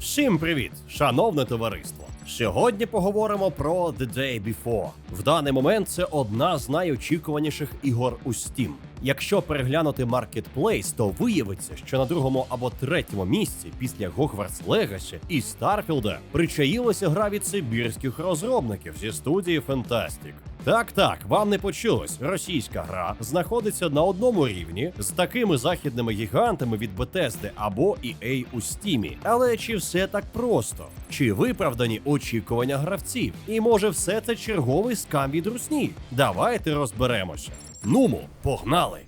Всім привіт, шановне товариство! Сьогодні поговоримо про The Day Before. В даний момент це одна з найочікуваніших ігор у Steam. Якщо переглянути Marketplace, то виявиться, що на другому або третьому місці після Hogwarts Legacy і Starfield причаїлася гра від сибірських розробників зі студії Fantastic. Так, так, вам не почулось. Російська гра знаходиться на одному рівні з такими західними гігантами від Bethesda або EA у Steam. Але чи все так просто? Чи виправдані очікування гравців? І може все це черговий скам від русні? Давайте розберемося. Нумо, погнали!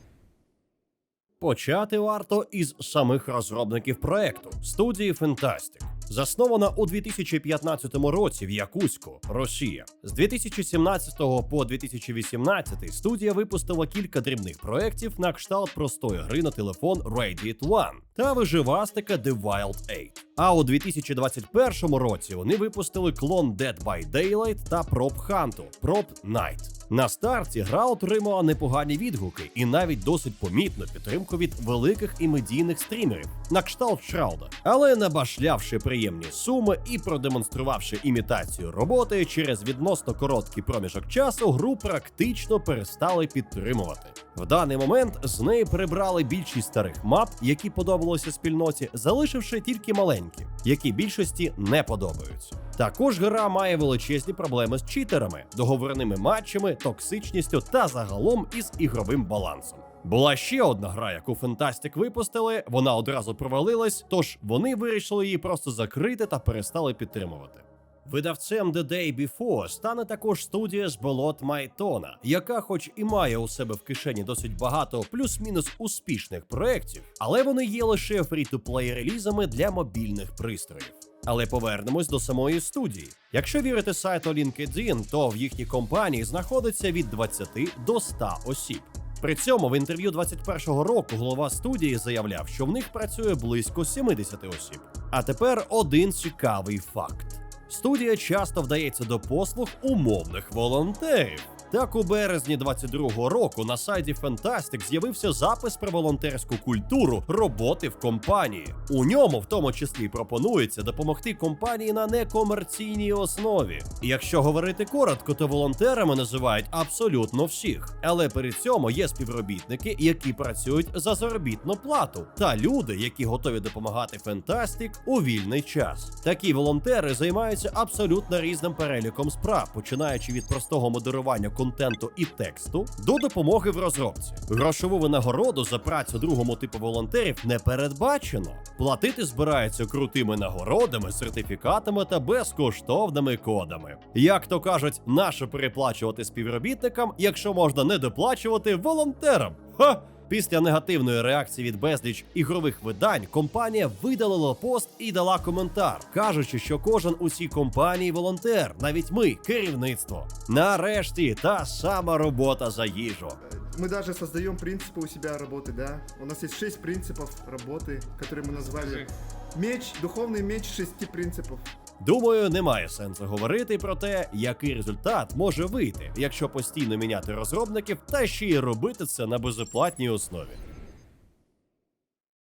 Почати варто із самих розробників проекту студії Fantastic. Заснована у 2015 році в Якутську, Росія. З 2017 по 2018 студія випустила кілька дрібних проєктів на кшталт простої гри на телефон Radiant One та виживастика The Wild 8. А у 2021 році вони випустили клон Dead by Daylight та Prop Hunt Prop Night. На старті гра отримала непогані відгуки і навіть досить помітну підтримку від великих і медійних стрімерів на кшталт Шрауда. Але набашлявши приємні суми і продемонструвавши імітацію роботи через відносно короткий проміжок часу, гру практично перестали підтримувати. В даний момент з неї прибрали більшість старих мап, які подобалися спільноті, залишивши тільки маленькі, які більшості не подобаються. Також гра має величезні проблеми з читерами, договорними матчами, токсичністю та загалом із ігровим балансом. Була ще одна гра, яку Fantastic випустили, вона одразу провалилась, тож вони вирішили її просто закрити та перестали підтримувати. Видавцем The Day Before стане також студія з болот Майтона, яка, хоч і має у себе в кишені досить багато плюс-мінус успішних проєктів, але вони є лише фрі-то-плей релізами для мобільних пристроїв. Але повернемось до самої студії. Якщо вірити сайту LinkedIn, то в їхній компанії знаходиться від 20 до 100 осіб. При цьому в інтерв'ю 21-го року голова студії заявляв, що в них працює близько 70 осіб. А тепер один цікавий факт: студія часто вдається до послуг умовних волонтерів. Так, у березні 22-го року на сайті Fantastic з'явився запис про волонтерську культуру роботи в компанії. У ньому в тому числі пропонується допомогти компанії на некомерційній основі. Якщо говорити коротко, то волонтерами називають абсолютно всіх. Але при цьому є співробітники, які працюють за заробітну плату, та люди, які готові допомагати Fantastic у вільний час. Такі волонтери займаються абсолютно різним переліком справ, починаючи від простого модерування контенту і тексту до допомоги в розробці. Грошову винагороду за працю другому типу волонтерів не передбачено. Платити збираються крутими нагородами, сертифікатами та безкоштовними кодами. Як то кажуть, наше переплачувати співробітникам, якщо можна не доплачувати волонтерам? Ха! Після негативної реакції від безліч ігрових видань компанія видалила пост і дала коментар, кажучи, що кожен у цій компанії волонтер, навіть ми, керівництво. Нарешті та сама робота за їжу. Мы даже создаем принципы у себя работы, да? У нас есть шесть принципов работы, которые мы назвали меч, духовный меч шести принципов. Думаю, немає сенсу говорити про те, який результат може вийти, якщо постійно міняти розробників та ще й робити це на безоплатній основі.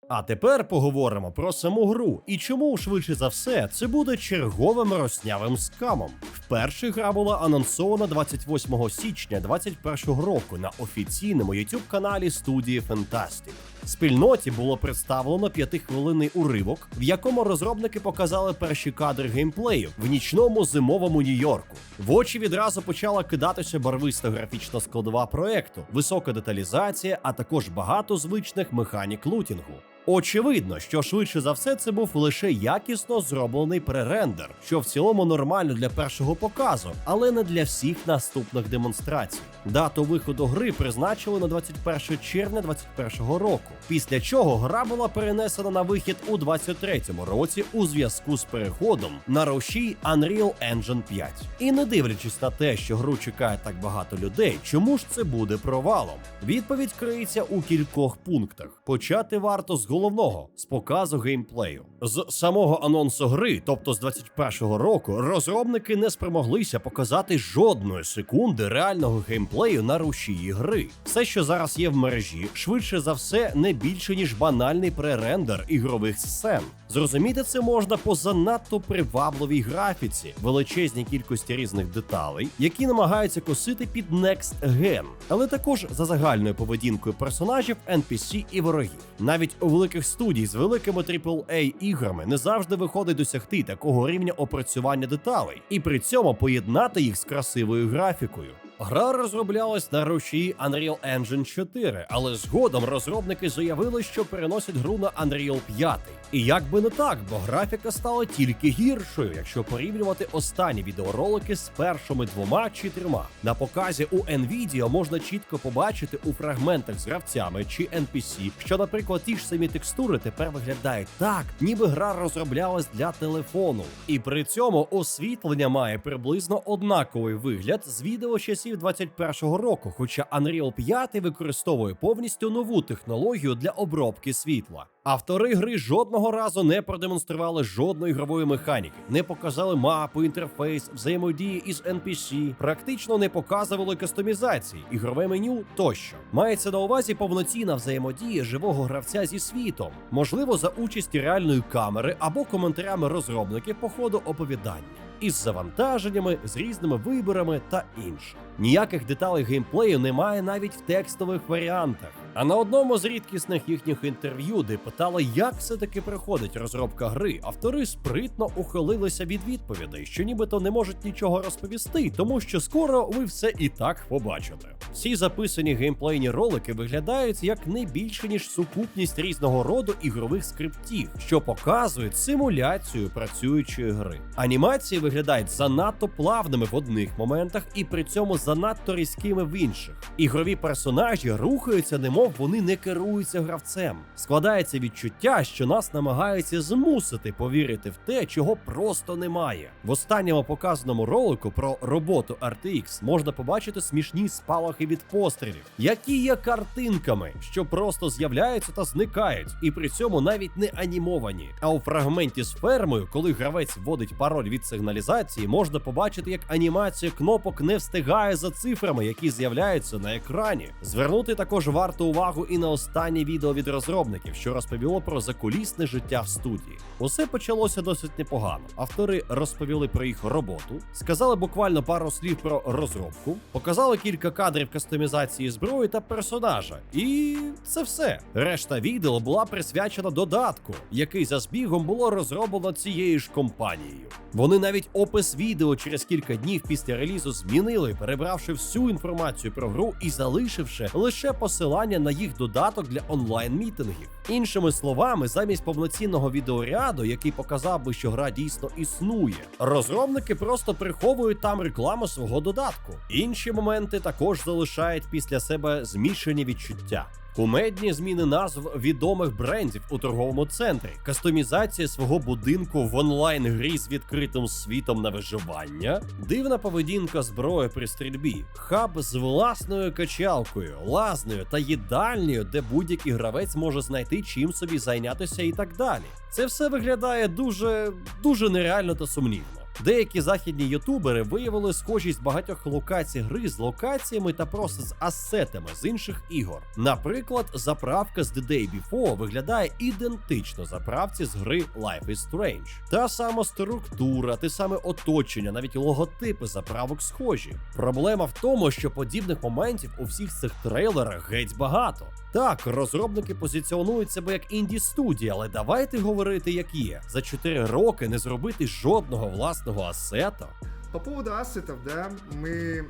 А тепер поговоримо про саму гру і чому швидше за все це буде черговим роснявим скамом. Вперше гра була анонсована 28 січня 2021 року на офіційному youtube каналі студії Fantastic. Спільноті було представлено п'ятихвилинний уривок, в якому розробники показали перші кадри геймплею в нічному зимовому Нью-Йорку. В очі відразу почала кидатися барвиста графічна складова проекту, висока деталізація, а також багато звичних механік лутінгу. Очевидно, що швидше за все це був лише якісно зроблений пререндер, що в цілому нормально для першого показу, але не для всіх наступних демонстрацій. Дату виходу гри призначили на 21 червня 2021 року. Після чого гра була перенесена на вихід у 2023 році у зв'язку з переходом на рушій Unreal Engine 5. І не дивлячись на те, що гру чекає так багато людей, чому ж це буде провалом? Відповідь криється у кількох пунктах. Почати варто з головного з показу геймплею. З самого анонсу гри, тобто з 21-го року, розробники не спромоглися показати жодної секунди реального геймплею на рушії гри. Все, що зараз є в мережі, швидше за все, не більше ніж банальний пререндер ігрових сцен. Зрозуміти це можна по занадто привабливій графіці, величезній кількості різних деталей, які намагаються косити під Next Gen, але також за загальною поведінкою персонажів, NPC і ворогів. Навіть у великих студій з великими AAA іграми не завжди виходить досягти такого рівня опрацювання деталей, і при цьому поєднати їх з красивою графікою. Гра розроблялась на рушії Unreal Engine 4, але згодом розробники заявили, що переносять гру на Unreal 5. І як би не так, бо графіка стала тільки гіршою, якщо порівнювати останні відеоролики з першими двома чи трьома. На показі у Nvidia можна чітко побачити у фрагментах з гравцями чи NPC, що, наприклад, ті ж самі текстури тепер виглядають так, ніби гра розроблялась для телефону. І при цьому освітлення має приблизно однаковий вигляд з відео часів 21-го року, хоча Unreal 5 використовує повністю нову технологію для обробки світла. Автори гри жодного разу не продемонстрували жодної ігрової механіки, не показали мапу, інтерфейс, взаємодії із NPC, практично не показували кастомізації, ігрове меню тощо. Мається на увазі повноцінна взаємодія живого гравця зі світом, можливо, за участі реальної камери або коментарями розробників по ходу оповідання. Із завантаженнями, з різними виборами та інше. Ніяких деталей геймплею немає навіть в текстових варіантах. А на одному з рідкісних їхніх інтерв'ю, де питали, як все таки проходить розробка гри, автори спритно ухилилися від відповідей, що нібито не можуть нічого розповісти, тому що скоро ви все і так побачите. Всі записані геймплейні ролики виглядають як не більше ніж сукупність різного роду ігрових скриптів, що показують симуляцію працюючої гри. Анімації виглядають занадто плавними в одних моментах і при цьому занадто різкими в інших. Ігрові персонажі рухаються, немов вони не керуються гравцем. Складається відчуття, що нас намагаються змусити повірити в те, чого просто немає. В останньому показаному ролику про роботу RTX можна побачити смішні спалахи від пострілів, які є картинками, що просто з'являються та зникають, і при цьому навіть не анімовані. А у фрагменті з фермою, коли гравець вводить пароль від сигналізації, можна побачити, як анімація кнопок не встигає за цифрами, які з'являються на екрані. Звернути також варто увагу і на останнє відео від розробників, що розповіло про закулісне життя в студії. Усе почалося досить непогано. Автори розповіли про їх роботу, сказали буквально пару слів про розробку, показали кілька кадрів кастомізації зброї та персонажа. І це все. Решта відео була присвячена додатку, який за збігом було розроблено цією ж компанією. Вони навіть опис відео через кілька днів після релізу змінили, перебравши всю інформацію про гру і залишивши лише посилання на їх додаток для онлайн-мітингів. Іншими словами, замість повноцінного відеоряду, який показав би, що гра дійсно існує, розробники просто приховують там рекламу свого додатку. Інші моменти також залишають після себе змішані відчуття. Кумедні зміни назв відомих брендів у торговому центрі, кастомізація свого будинку в онлайн грі з відкритим світом на виживання, дивна поведінка зброї при стрільбі, хаб з власною качалкою, лазнею та їдальнею, де будь-який гравець може знайти чим собі зайнятися і так далі. Це все виглядає дуже дуже нереально та сумнівно. Деякі західні ютубери виявили схожість багатьох локацій гри з локаціями та просто з асетами з інших ігор. Наприклад, заправка з The Day Before виглядає ідентично заправці з гри Life is Strange. Та сама структура, те саме оточення, навіть логотипи заправок схожі. Проблема в тому, що подібних моментів у всіх цих трейлерах геть багато. Так, розробники позиціонують себе як інді студія, але давайте говорити як є. За 4 роки не зробити жодного власного асета. По поводу ассетов, да, мы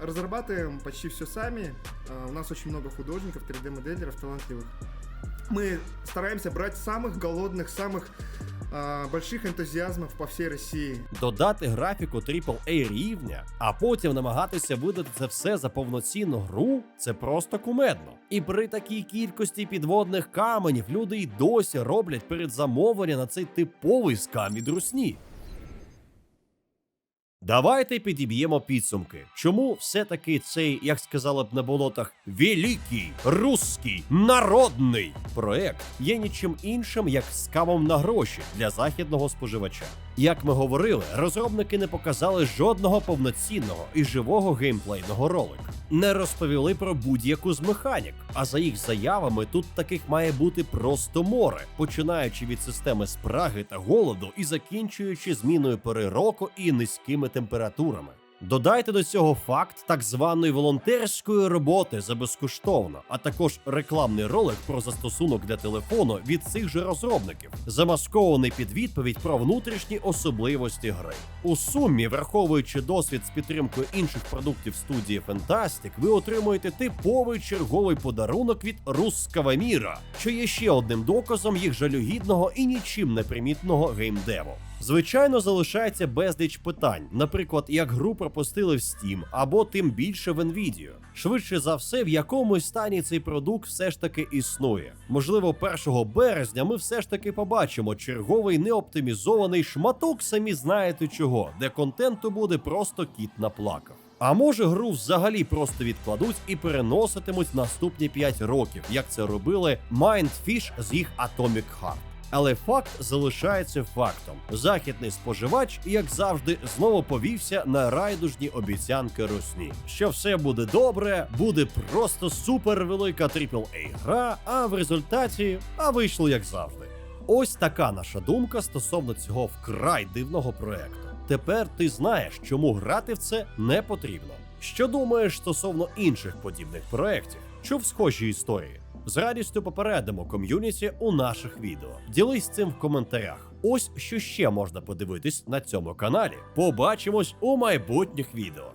разрабатываем почти все сами. А, У нас очень много художников, 3D-моделеров талантливых. Мы стараемся брать самых голодных, самых а, больших энтузиазмов по всей России. Додати графіку AAA рівня, а потім намагатися видати це все за повноцінну гру це просто кумедно. І при такій кількості підводних каменів люди й досі роблять передзамовлення на цей типовий скам від русні. Давайте підіб'ємо підсумки. Чому все-таки цей, як сказали б на болотах, великий, русський, народний проект є нічим іншим, як скамом на гроші для західного споживача. Як ми говорили, розробники не показали жодного повноцінного і живого геймплейного ролика. Не розповіли про будь-яку з механік. А за їх заявами, тут таких має бути просто море, починаючи від системи спраги та голоду і закінчуючи зміною пори року і низькими температурами. Додайте до цього факт так званої волонтерської роботи за безкоштовно, а також рекламний ролик про застосунок для телефону від цих же розробників, замаскований під відповідь про внутрішні особливості гри. У сумі, враховуючи досвід з підтримкою інших продуктів студії Fantastic, ви отримуєте типовий черговий подарунок від русского міра, що є ще одним доказом їх жалюгідного і нічим не примітного геймдеву. Звичайно, залишається безліч питань, наприклад, як гру пропустили в Steam, або тим більше в Nvidia. Швидше за все, в якомусь стані цей продукт все ж таки існує. Можливо, 1 березня ми все ж таки побачимо черговий неоптимізований шматок, самі знаєте чого, де контенту буде просто кіт наплакав. А може гру взагалі просто відкладуть і переноситимуть наступні 5 років, як це робили Mindfish з їх Atomic Heart. Але факт залишається фактом. Західний споживач, як завжди, знову повівся на райдужні обіцянки Русні. Що все буде добре, буде просто супер велика AAA гра, а в результаті а вийшло як завжди. Ось така наша думка стосовно цього вкрай дивного проекту. Тепер ти знаєш, чому грати в це не потрібно. Що думаєш стосовно інших подібних проєктів? Чув схожі історії? З радістю попередимо ком'юніті у наших відео. Ділись цим в коментарях. Ось що ще можна подивитись на цьому каналі. Побачимось у майбутніх відео.